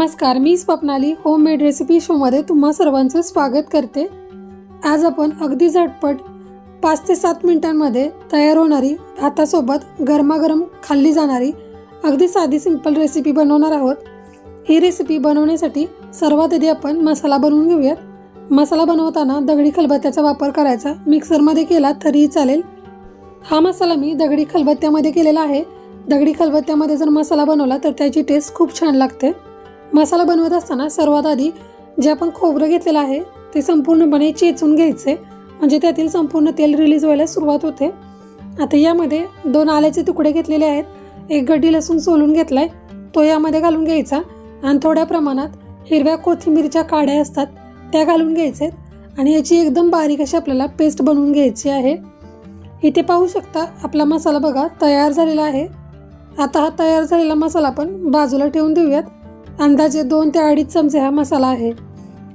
नमस्कार मी Swapnali homemade recipe शोमध्ये तुम्हा सर्वांचं स्वागत करते. आज आपण अगदी झटपट पाच ते सात मिनिटांमध्ये तयार होणारी भातासोबत गरमागरम खाल्ली जाणारी अगदी साधी सिंपल रेसिपी बनवणार आहोत. ही रेसिपी बनवण्यासाठी सर्वात आधी आपण मसाला बनवून घेऊयात. मसाला बनवताना दगडी खलबत्त्याचा वापर करायचा. मिक्सरमध्ये केला तरीही चालेल. हा मसाला मी दगडी खलबत्त्यामध्ये केलेला आहे. दगडी खलबत्त्यामध्ये जर मसाला बनवला तर त्याची टेस्ट खूप छान लागते. मसाला बनवत असताना सर्वात आधी जे आपण खोबरं घेतलेलं आहे ते संपूर्णपणे चेचून घ्यायचे. म्हणजे त्यातील संपूर्ण तेल रिलीज व्हायला सुरुवात होते. आता यामध्ये दोन आल्याचे तुकडे घेतलेले आहेत. एक गड्डी लसूण सोलून घेतला आहे तो यामध्ये घालून घ्यायचा. आणि थोड्या प्रमाणात हिरव्या कोथिंबीरच्या काड्या असतात त्या घालून घ्यायचे आणि याची एकदम बारीक अशी आपल्याला पेस्ट बनवून घ्यायची आहे. इथे पाहू शकता आपला मसाला बघा तयार झालेला आहे. आता हा तयार झालेला मसाला आपण बाजूला ठेवून देऊयात. अंदाजे दोन ते अडीच चमचे हा मसाला आहे.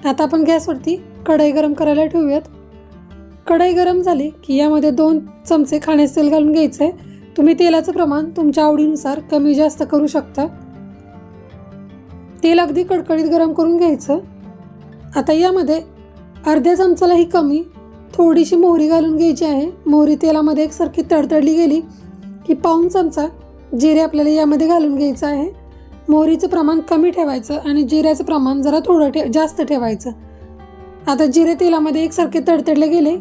आता आपण गॅसवरती कढई गरम करायला ठेवूयात. कढई गरम झाली की यामध्ये दोन चमचे खाण्याचे तेल घालून घ्यायचं आहे तुम्ही तेलाचं प्रमाण तुमच्या आवडीनुसार कमी जास्त करू शकता. तेल अगदी कडकडीत गरम करून घ्यायचं. आता यामध्ये अर्ध्या चमचालाही कमी थोडीशी मोहरी घालून घ्यायची आहे. मोहरी तेलामध्ये एकसारखी तडतडली गेली की पाऊन चमचा जिरे आपल्याला यामध्ये घालून घ्यायचं आहे. मोहरीचं प्रमाण कमी ठेवायचं आणि जिऱ्याचं प्रमाण जरा थोडं ठे जास्त ठेवायचं. आता जिरे तेलामध्ये एकसारखे तडतडले गेले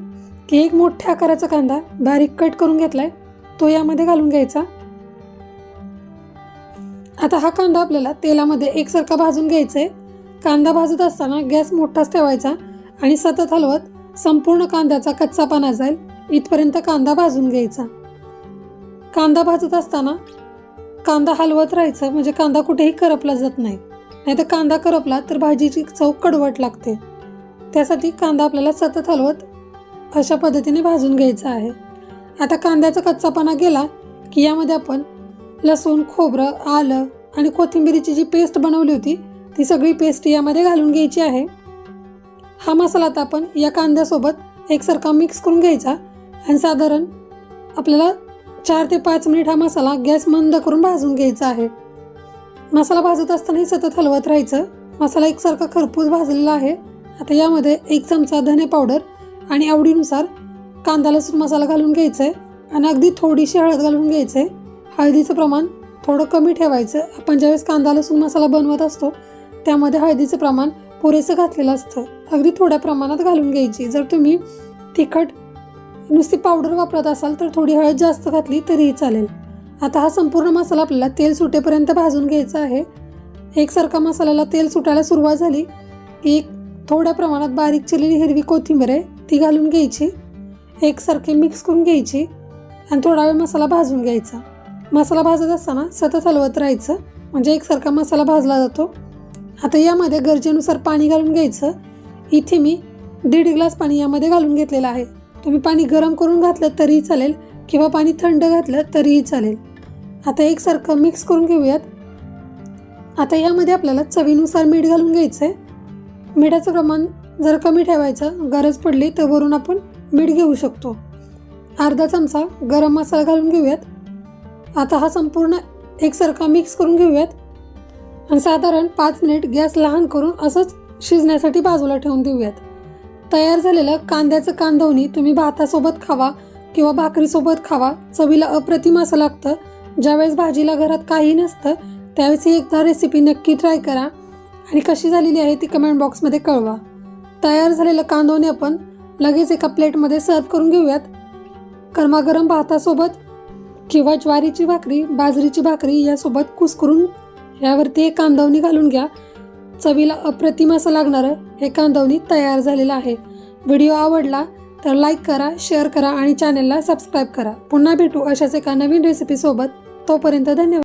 की एक मोठ्या आकाराचा कांदा बारीक कट करून घेतलाय. तो यामध्ये घालून घ्यायचा. आता हा कांदा आपल्याला तेलामध्ये एकसारखा भाजून घ्यायचा आहे कांदा भाजत असताना गॅस मोठाच ठेवायचा आणि सतत हलवत संपूर्ण कांद्याचा कच्चापणा जाईल. इथपर्यंत कांदा भाजून घ्यायचा. कांदा भाजत असताना कांदा हलवत राहायचं म्हणजे कांदा कुठेही करपला जात नाही. नाही तर कांदा करपला तर भाजीची चव कडवट लागते. त्यासाठी कांदा आपल्याला सतत हलवत अशा पद्धतीने भाजून घ्यायचा आहे. आता कांद्याचा कच्चापणा गेला की यामध्ये आपण लसूण खोबरं आलं आणि कोथिंबिरीची जी पेस्ट बनवली होती ती सगळी पेस्ट यामध्ये घालून घ्यायची आहे. हा मसाला आता आपण या कांद्यासोबत एकसारखा मिक्स करून घ्यायचा आणि साधारण आपल्याला चार ते पाच मिनिट हा मसाला गॅस मंद करून भाजून घ्यायचा आहे. मसाला भाजत असतानाही सतत हलवत राहायचं. मसाला एकसारखा खरपूस भाजलेला आहे. आता यामध्ये एक चमचा धने पावडर आणि आवडीनुसार कांदा लसूण मसाला घालून घ्यायचा आहे आणि अगदी थोडीशी हळद घालून घ्यायचं आहे हळदीचं प्रमाण थोडं कमी ठेवायचं. आपण ज्यावेळेस कांदा लसूण मसाला बनवत असतो त्यामध्ये हळदीचं प्रमाण पुरेसं घातलेलं असतं. अगदी थोड्या प्रमाणात घालून घ्यायची. जर तुम्ही तिखट नुसती पावडर वापरत असाल तर थोडी हळद जास्त घातली तरीही चालेल. आता हा संपूर्ण मसाला आपल्याला तेल सुटेपर्यंत भाजून घ्यायचा आहे. एकसारखा मसाल्याला तेल सुटायला सुरुवात झाली. की एक थोड्या प्रमाणात बारीक चिरलेली हिरवी कोथिंबीर आहे ती घालून घ्यायची. एकसारखे मिक्स करून घ्यायची आणि थोडा वेळ मसाला भाजून घ्यायचा. मसाला भाजत असताना सतत हलवत राहायचं म्हणजे एकसारखा मसाला भाजला जातो. आता यामध्ये गरजेनुसार पाणी घालून घ्यायचं. इथे मी दीड ग्लास पाणी यामध्ये घालून घेतलेलं आहे. तुम्ही पाणी गरम करून घातलं तरीही चालेल किंवा पाणी थंड घातलं तरीही चालेल. आता एकसारखं मिक्स करून घेऊयात. आता यामध्ये आपल्याला चवीनुसार मीठ घालून घ्यायचं आहे मिठाचं प्रमाण जर कमी ठेवायचं गरज पडली तर वरून आपण मीठ घेऊ शकतो. अर्धा चमचा गरम मसाला घालून घेऊयात. आता हा संपूर्ण एकसारखा मिक्स करून घेऊयात. आणि साधारण पाच मिनिट गॅस लहान करून असंच शिजण्यासाठी बाजूला ठेवून देऊयात. तयार झालेलं कांद्याचं कांदवणी तुम्ही भातासोबत खावा किंवा भाकरीसोबत खावा. चवीला अप्रतिम असं लागतं. ज्यावेळेस भाजीला घरात काही नसतं त्यावेळेस ही एकदा रेसिपी नक्की ट्राय करा आणि कशी झालेली आहे ती कमेंट बॉक्समध्ये कळवा. तयार झालेलं कांदवणी आपण लगेच एका प्लेटमध्ये सर्व करून घेऊयात. गरमागरम भातासोबत किंवा ज्वारीची भाकरी बाजरीची भाकरी यासोबत कुस्करून यावरती एक कांदवणी घालून घ्या. चवीला अप्रतिम असं लागणारं हे कांदवणी तयार झालेलं आहे. व्हिडिओ आवडला तर लाईक करा शेअर करा आणि चॅनलला सबस्क्राईब करा. पुन्हा भेटू अशाच एका नवीन रेसिपीसोबत तोपर्यंत धन्यवाद.